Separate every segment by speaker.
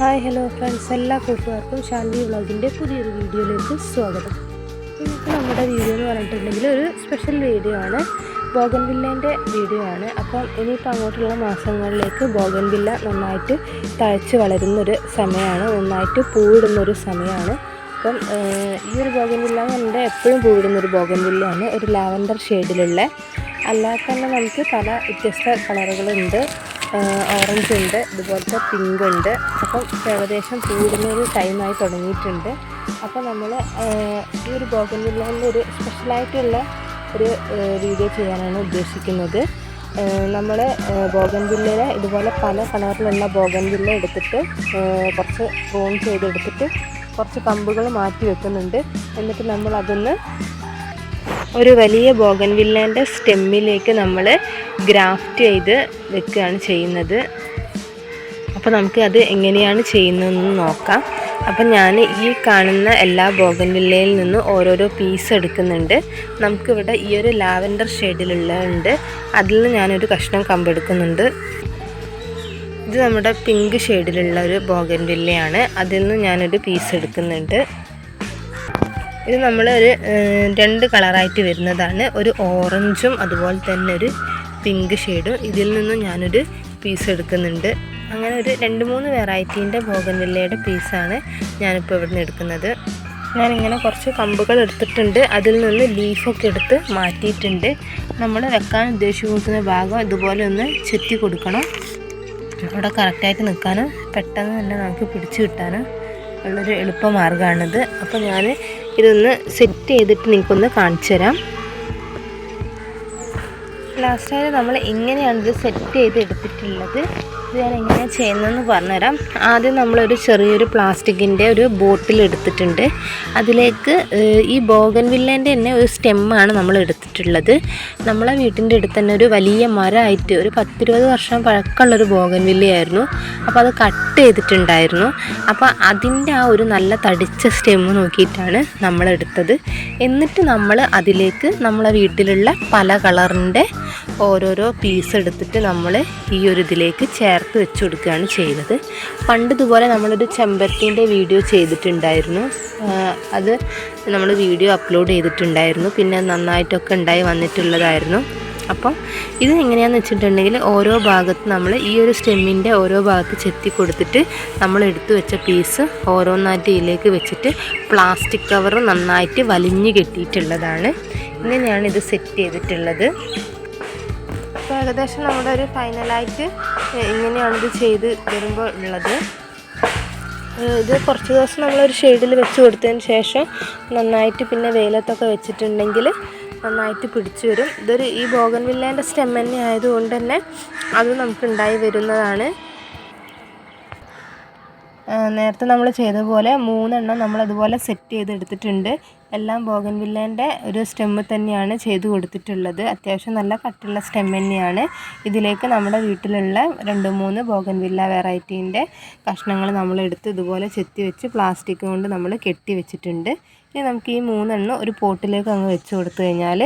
Speaker 1: Hi hello friends എല്ലാ കൂട്ടുകാർക്കും ശാന്തി വ്ളോഗിന്റെ പുതിയൊരു വീഡിയോയിലേക്ക് സ്വാഗതം. ഇന്നത്തെ നമ്മുടെ വീഡിയോ എന്ന് പറഞ്ഞിട്ടുണ്ടെങ്കിൽ ഒരു സ്പെഷ്യൽ വീഡിയോ ആണ്. ബോഗൻവില്ലേന്റെ വീഡിയോ ആണ്. അപ്പം ഇനിയിപ്പോൾ അങ്ങോട്ടുള്ള മാസങ്ങളിലേക്ക് ബോഗൻവില്ല നന്നായിട്ട് തഴച്ച് വളരുന്നൊരു സമയമാണ്. നന്നായിട്ട് പൂവിടുന്നൊരു സമയമാണ്. അപ്പം ഈ ഒരു ബോഗൻവില്ല എന്ന് പറഞ്ഞാൽ എപ്പോഴും പൂവിടുന്നൊരു ബോഗൻവില്ലയാണ്. ഒരു ലാവൻഡർ ഷെയ്ഡിലുള്ള അല്ലാതെ തന്നെ നമുക്ക് പല വ്യത്യസ്ത കളറുകളുണ്ട് ഓറഞ്ച് ഉണ്ട് ഇതുപോലത്തെ പിങ്ക് ഉണ്ട്. അപ്പം ഏകദേശം കൂടുന്നൊരു ടൈമായി തുടങ്ങിയിട്ടുണ്ട്. അപ്പോൾ നമ്മൾ ഈ ഒരു ബോഗൻവില്ലയിൽ ഒരു സ്പെഷ്യലായിട്ടുള്ള ഒരു വീഡിയോ ചെയ്യാനാണ് ഉദ്ദേശിക്കുന്നത്. നമ്മൾ ബോഗൻവില്ലയിലെ ഇതുപോലെ പല കളറിലുള്ള ബോഗൻവില്ല എടുത്തിട്ട് ഏഹ്, കുറച്ച് പ്രൂൺ ചെയ്തെടുത്തിട്ട് കുറച്ച് കമ്പുകൾ മാറ്റി വെക്കുന്നുണ്ട്. എന്നിട്ട് നമ്മൾ അതൊന്ന് ഒരു വലിയ ബോഗൻവില്ലേന്റെ സ്റ്റെമ്മിലേക്ക് നമ്മൾ ഗ്രാഫ്റ്റ് ചെയ്ത് വെക്കുകയാണ് ചെയ്യുന്നത്. അപ്പോൾ നമുക്ക് അത് എങ്ങനെയാണ് ചെയ്യുന്നതെന്ന് നോക്കാം. അപ്പം ഞാൻ ഈ കാണുന്ന എല്ലാ ബോഗൻവില്ലയിൽ നിന്ന് ഓരോരോ പീസ് എടുക്കുന്നുണ്ട്. നമുക്കിവിടെ ഈ ഒരു ലാവൻഡർ ഷെയ്ഡിലുള്ള ഉണ്ട് അതിൽ നിന്ന് ഞാനൊരു കഷ്ണം കമ്പെടുക്കുന്നുണ്ട്. ഇത് നമ്മുടെ പിങ്ക് ഷെയ്ഡിലുള്ള ഒരു ബോഗൻവില്ലയാണ്. അതിൽ നിന്ന് ഞാനൊരു പീസ് എടുക്കുന്നുണ്ട്. ഇത് നമ്മൾ ഒരു രണ്ട് കളറായിട്ട് വരുന്നതാണ്. ഒരു ഓറഞ്ചും അതുപോലെ തന്നെ ഒരു പിങ്ക് ഷെയ്ഡും. ഇതിൽ നിന്നും ഞാനൊരു പീസ് എടുക്കുന്നുണ്ട്. അങ്ങനെ ഒരു രണ്ട് മൂന്ന് വെറൈറ്റീന്റെ ബോഗൻവില്ലയുടെ പീസാണ് ഞാനിപ്പോൾ ഇവിടെ നിന്ന് എടുക്കുന്നത്. ഞാനിങ്ങനെ കുറച്ച് കമ്പുകൾ എടുത്തിട്ടുണ്ട്. അതിൽ നിന്ന് ലീഫൊക്കെ എടുത്ത് മാറ്റിയിട്ടുണ്ട്. നമ്മൾ വെക്കാൻ ഉദ്ദേശിക്കുന്ന ഭാഗം ഇതുപോലെ ഒന്ന് ചെത്തി കൊടുക്കണം. അവിടെ കറക്റ്റായിട്ട് നിൽക്കാനും പെട്ടെന്ന് തന്നെ നമുക്ക് പിടിച്ചു കിട്ടാനും ഉള്ളൊരു എളുപ്പ മാർഗമാണിത് അപ്പോൾ ഞാൻ ഇതൊന്ന് സെറ്റ് ചെയ്തിട്ട് നിങ്ങൾക്കൊന്ന് കാണിച്ചു തരാം. ലാസ്റ്റായി നമ്മൾ ഇങ്ങനെയാണ് ഇത് സെറ്റ് ചെയ്ത് എടുത്തിട്ടുള്ളത്? ഞാൻ ചെയ്യുന്നതെന്ന് പറഞ്ഞുതരാം. ആദ്യം നമ്മളൊരു ചെറിയൊരു പ്ലാസ്റ്റിക്കിന്റെ ഒരു ബോട്ടിൽ എടുത്തിട്ടുണ്ട്. അതിലേക്ക് ഈ ബോഗൻവില്ലേന്റെ തന്നെ ഒരു സ്റ്റെമ്മാണ് നമ്മൾ എടുത്തിട്ടുള്ളത് നമ്മളെ വീട്ടിന്റെ അടുത്ത് തന്നെ ഒരു വലിയ മരമായിട്ട് ഒരു പത്തിരുപത് വർഷം പഴക്കമുള്ളൊരു ബോഗൻവില്ലയായിരുന്നു. അപ്പോൾ അത് കട്ട് ചെയ്തിട്ടുണ്ടായിരുന്നു. അപ്പോൾ അതിന്റെ ആ ഒരു നല്ല തടിച്ച സ്റ്റെമ്മ് നോക്കിയിട്ടാണ് നമ്മളെടുത്തത്. എന്നിട്ട് നമ്മൾ അതിലേക്ക് നമ്മളെ വീട്ടിലുള്ള പല കളറിന്റെ ഓരോരോ പീസ് എടുത്തിട്ട് നമ്മൾ ഈ ഒരു ഇതിലേക്ക് ചേർത്ത് വെച്ച് കൊടുക്കുകയാണ് ചെയ്യുന്നത്. പണ്ട് ഇതുപോലെ നമ്മളൊരു ചെമ്പരത്തിന്റെ വീഡിയോ ചെയ്തിട്ടുണ്ടായിരുന്നു. അത് നമ്മൾ വീഡിയോ അപ്ലോഡ് ചെയ്തിട്ടുണ്ടായിരുന്നു. പിന്നെ നന്നായിട്ടൊക്കെ ഉണ്ടായി വന്നിട്ടുള്ളതായിരുന്നു. അപ്പം ഇത് എങ്ങനെയാണെന്ന് വെച്ചിട്ടുണ്ടെങ്കിൽ ഓരോ ഭാഗത്ത് നമ്മൾ ഈ ഒരു സ്റ്റെമ്മിന്റെ ഓരോ ഭാഗത്ത് ചെത്തി കൊടുത്തിട്ട് നമ്മൾ എടുത്തു വെച്ച പീസ് ഓരോന്നായിട്ട് ഇതിലേക്ക് വെച്ചിട്ട് പ്ലാസ്റ്റിക് കവർ നന്നായിട്ട് വലിഞ്ഞു കെട്ടിയിട്ടുള്ളതാണ്. ഇങ്ങനെയാണ് ഇത് സെറ്റ് ചെയ്തിട്ടുള്ളത്. ഏകദേശം നമ്മുടെ ഒരു ഫൈനലായിട്ട് ഇങ്ങനെയാണ് ഇത് ചെയ്ത് വരുമ്പോൾ ഉള്ളത്. ഇത് കുറച്ച് ദിവസം നമ്മളൊരു ഷെയ്ഡിൽ വെച്ച് കൊടുത്തതിന് ശേഷം നന്നായിട്ട് പിന്നെ വെയിലത്തൊക്കെ വെച്ചിട്ടുണ്ടെങ്കിൽ നന്നായിട്ട് പിടിച്ചു വരും. ഇതൊരു ഈ ബോഗൻവില്ലേന്റെ സ്റ്റെം ആയതുകൊണ്ട് തന്നെ അത് നമുക്ക് ഉണ്ടായി വരുന്നതാണ്. നേരത്തെ നമ്മൾ ചെയ്ത പോലെ മൂന്നെണ്ണം നമ്മൾ അതുപോലെ സെറ്റ് ചെയ്തെടുത്തിട്ടുണ്ട്. എല്ലാം ബോഗൻവില്ലേന്റെ ഒരു സ്റ്റെമ്മ് തന്നെയാണ് ചെയ്ത് കൊടുത്തിട്ടുള്ളത്. അത്യാവശ്യം നല്ല കട്ടുള്ള സ്റ്റെം തന്നെയാണ്. ഇതിലേക്ക് നമ്മുടെ വീട്ടിലുള്ള രണ്ട് മൂന്ന് ബോഗൻവില്ല വെറൈറ്റീന്റെ കഷ്ണങ്ങൾ നമ്മൾ എടുത്ത് ഇതുപോലെ ചെത്തി വെച്ച് പ്ലാസ്റ്റിക് കൊണ്ട് നമ്മൾ കെട്ടി വെച്ചിട്ടുണ്ട്. ഇനി നമുക്ക് ഈ മൂന്നെണ്ണം ഒരു പോട്ടിലേക്ക് അങ്ങ് വെച്ച് കൊടുത്തു കഴിഞ്ഞാൽ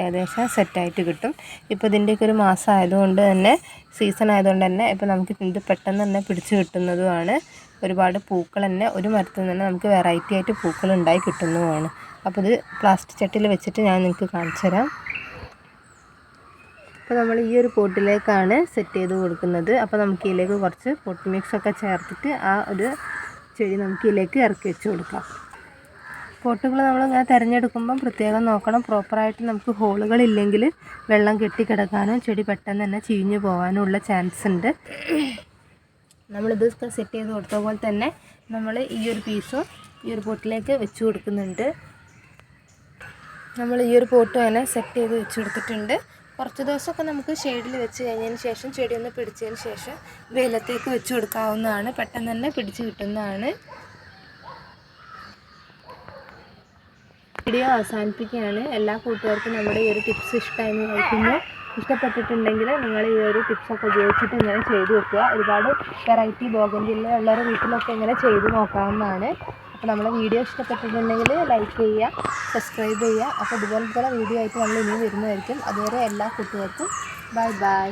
Speaker 1: ഏകദേശം സെറ്റായിട്ട് കിട്ടും. ഇപ്പോൾ ഇതിന്റെയൊക്കെ ഒരു മാസം ആയതുകൊണ്ട് തന്നെ സീസൺ ആയതുകൊണ്ട് തന്നെ ഇപ്പോൾ നമുക്ക് ഇത് പെട്ടെന്ന് തന്നെ പിടിച്ച് കിട്ടുന്നതുമാണ്. ഒരുപാട് പൂക്കൾ തന്നെ ഒരു മരത്തിൽ നിന്ന് നമുക്ക് വെറൈറ്റി ആയിട്ട് പൂക്കൾ ഉണ്ടായി കിട്ടുന്നതുമാണ്. അപ്പോൾ ഇത് പ്ലാസ്റ്റിക് ചട്ടിയിൽ വെച്ചിട്ട് ഞാൻ നിങ്ങൾക്ക് കാണിച്ചു തരാം. അപ്പോൾ നമ്മൾ ഈ ഒരു പോട്ടിലേക്കാണ് സെറ്റ് ചെയ്ത് കൊടുക്കുന്നത്. അപ്പോൾ നമുക്ക് ഇതിലേക്ക് കുറച്ച് പൊട്ട് മിക്സ് ഒക്കെ ചേർത്തിട്ട് ആ ഒരു ചെടി നമുക്ക് ഇതിലേക്ക് ഇറക്കി വെച്ച് കൊടുക്കാം. പോട്ടുകൾ നമ്മൾ ഇങ്ങനെ തിരഞ്ഞെടുക്കുമ്പം പ്രത്യേകം നോക്കണം. പ്രോപ്പറായിട്ട് നമുക്ക് ഹോളുകളില്ലെങ്കിൽ വെള്ളം കെട്ടിക്കിടക്കാനും ചെടി പെട്ടെന്ന് തന്നെ ചീഞ്ഞു പോകാനും ഉള്ള ചാൻസ് ഉണ്ട്. നമ്മളിത് സെറ്റ് ചെയ്ത് കൊടുത്ത പോലെ തന്നെ നമ്മൾ ഈ ഒരു പീസും ഈ ഒരു പോട്ടിലേക്ക് വെച്ച് കൊടുക്കുന്നുണ്ട്. നമ്മൾ ഈ ഒരു പോട്ട് തന്നെ സെറ്റ് ചെയ്ത് വെച്ച് കൊടുത്തിട്ടുണ്ട്. കുറച്ച് ദിവസമൊക്കെ നമുക്ക് ഷെയ്ഡിൽ വെച്ച് കഴിഞ്ഞതിന് ശേഷം ചെടി ഒന്ന് പിടിച്ചതിന് ശേഷം വെയിലത്തേക്ക് വെച്ച് കൊടുക്കാവുന്നതാണ്. പെട്ടെന്ന് തന്നെ പിടിച്ച് കിട്ടുന്നതാണ്. വീഡിയോ അവസാനിപ്പിക്കുകയാണ്. എല്ലാ കൂട്ടുകാർക്കും നമ്മുടെ ഈ ഒരു ടിപ്സ് ഇഷ്ടമായി കഴിക്കുന്നു ഇഷ്ടപ്പെട്ടിട്ടുണ്ടെങ്കിൽ നിങ്ങൾ ഈ ഒരു ടിപ്സൊക്കെ ഉപയോഗിച്ചിട്ട് ഇങ്ങനെ ചെയ്ത് വെക്കുക. ഒരുപാട് വെറൈറ്റി ബോഗൻവില്ല ഉള്ളവരുടെ വീട്ടിലൊക്കെ ഇങ്ങനെ ചെയ്ത് നോക്കാവുന്നതാണ്. അപ്പോൾ നമ്മളെ വീഡിയോ ഇഷ്ടപ്പെട്ടിട്ടുണ്ടെങ്കിൽ ലൈക്ക് ചെയ്യുക സബ്സ്ക്രൈബ് ചെയ്യുക. അപ്പോൾ ഇതുപോലത്തെ വീഡിയോ ആയിട്ട് നമ്മൾ ഇനിയും വരുന്നതായിരിക്കും. അതുവരെ എല്ലാ കൂട്ടുകാർക്കും ബൈ ബൈ.